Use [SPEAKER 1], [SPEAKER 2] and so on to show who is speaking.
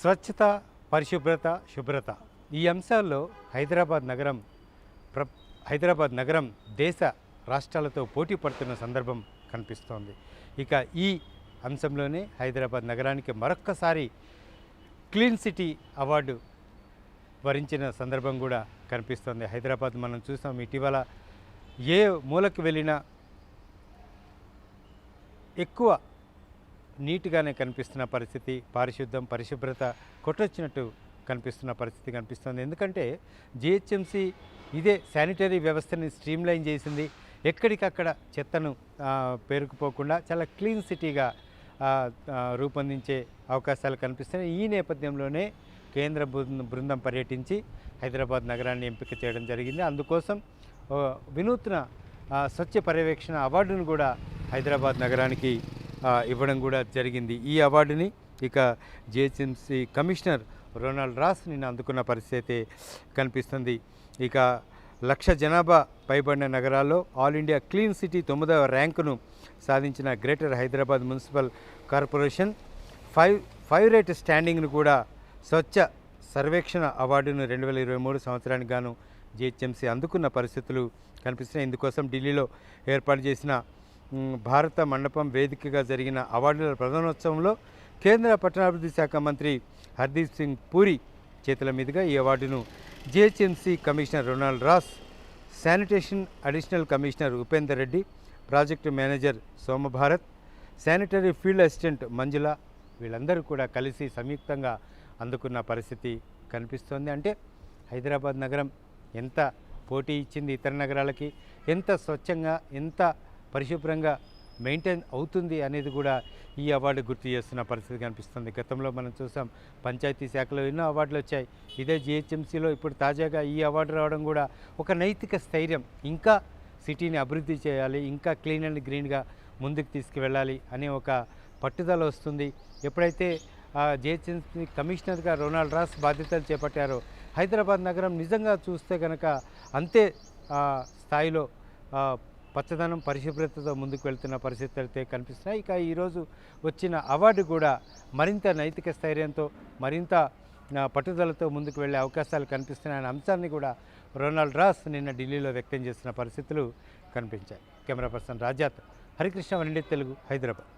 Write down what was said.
[SPEAKER 1] స్వచ్ఛత పరిశుభ్రత శుభ్రత. ఈ అంశాల్లో హైదరాబాద్ నగరం ప్ర హైదరాబాద్ నగరం దేశ రాష్ట్రాలతో పోటీ పడుతున్న సందర్భం కనిపిస్తోంది. ఇక ఈ అంశంలోనే హైదరాబాద్ నగరానికి మరొక్కసారి క్లీన్ సిటీ అవార్డు వరించిన సందర్భం కూడా కనిపిస్తోంది. హైదరాబాద్ మనం చూసాం ఇటీవల ఏ మూలకు వెళ్ళినా ఎక్కువ నీట్గానే కనిపిస్తున్న పరిస్థితి పారిశుద్ధం పరిశుభ్రత కొట్టొచ్చినట్టు కనిపిస్తున్న పరిస్థితి కనిపిస్తుంది. ఎందుకంటే జిహెచ్ఎంసి ఇదే శానిటరీ వ్యవస్థని స్ట్రీమ్లైన్ చేసింది. ఎక్కడికక్కడ చెత్తను పేరుకుపోకుండా చాలా క్లీన్ సిటీగా రూపొందించే అవకాశాలు కనిపిస్తున్నాయి. ఈ నేపథ్యంలోనే కేంద్ర బృందం బృందం పర్యటించి హైదరాబాద్ నగరాన్ని ఎంపిక చేయడం జరిగింది. అందుకోసం వినూత్న స్వచ్ఛ పర్యవేక్షణ అవార్డును కూడా హైదరాబాద్ నగరానికి ఇవ్వడం కూడా జరిగింది. ఈ అవార్డుని ఇక జిహెచ్ఎంసీ కమిషనర్ రొనాల్డ్ రాస్ నిన్న అందుకున్న పరిస్థితి కనిపిస్తుంది. ఇక లక్ష జనాభా పైబడిన నగరాల్లో ఆల్ ఇండియా క్లీన్ సిటీ తొమ్మిదవ ర్యాంకును సాధించిన greater Hyderabad municipal corporation five five rate స్టాండింగ్ను కూడా స్వచ్ఛ సర్వేక్షణ అవార్డును రెండు వేల ఇరవై మూడు సంవత్సరానికి గాను జిహెచ్ఎంసీ అందుకున్న పరిస్థితులు కనిపిస్తున్నాయి. ఇందుకోసం ఢిల్లీలో ఏర్పాటు చేసిన భారత మండపం వేదికగా జరిగిన అవార్డుల ప్రధానోత్సవంలో కేంద్ర పట్టణాభివృద్ధి శాఖ మంత్రి హర్దీప్ సింగ్ పూరి చేతుల మీదుగా ఈ అవార్డును GHMC commissioner Ronald Ross sanitation additional commissioner Upender Reddy project manager Somabharat sanitary field assistant Manjula వీళ్ళందరూ కూడా కలిసి సంయుక్తంగా అందుకున్న పరిస్థితి కనిపిస్తోంది. అంటే హైదరాబాద్ నగరం ఎంత పోటీ ఇచ్చింది ఇతర నగరాలకి? ఎంత స్వచ్ఛంగా ఎంత పరిశుభ్రంగా మెయింటైన్ అవుతుంది అనేది కూడా ఈ అవార్డు గుర్తు చేస్తున్న పరిస్థితి కనిపిస్తుంది. గతంలో మనం చూసాం పంచాయతీ శాఖలో ఎన్నో అవార్డులు వచ్చాయి. ఇదే జిహెచ్ఎంసీలో ఇప్పుడు తాజాగా ఈ అవార్డు రావడం కూడా ఒక నైతిక స్థైర్యం. ఇంకా సిటీని అభివృద్ధి చేయాలి ఇంకా క్లీన్ అండ్ గ్రీన్గా ముందుకు తీసుకువెళ్ళాలి అనే ఒక పట్టుదల వస్తుంది. ఎప్పుడైతే జిహెచ్ఎంసీ కమిషనర్గా రొనాల్డ్ రాస్ బాధ్యతలు చేపట్టారో హైదరాబాద్ నగరం నిజంగా చూస్తే కనుక అంతే స్థాయిలో పచ్చదనం పరిశుభ్రతతో ముందుకు వెళ్తున్న పరిస్థితులు అయితే కనిపిస్తున్నాయి. ఇక ఈరోజు వచ్చిన అవార్డు కూడా మరింత నైతిక స్థైర్యంతో మరింత పట్టుదలతో ముందుకు వెళ్ళే అవకాశాలు కనిపిస్తున్నాయనే అంశాన్ని కూడా రొనాల్డ్ రాస్ నిన్న ఢిల్లీలో వ్యక్తం చేస్తున్న పరిస్థితులు కనిపించాయి. Camera person Rajat Harikrishna Oneindia Telugu Hyderabad.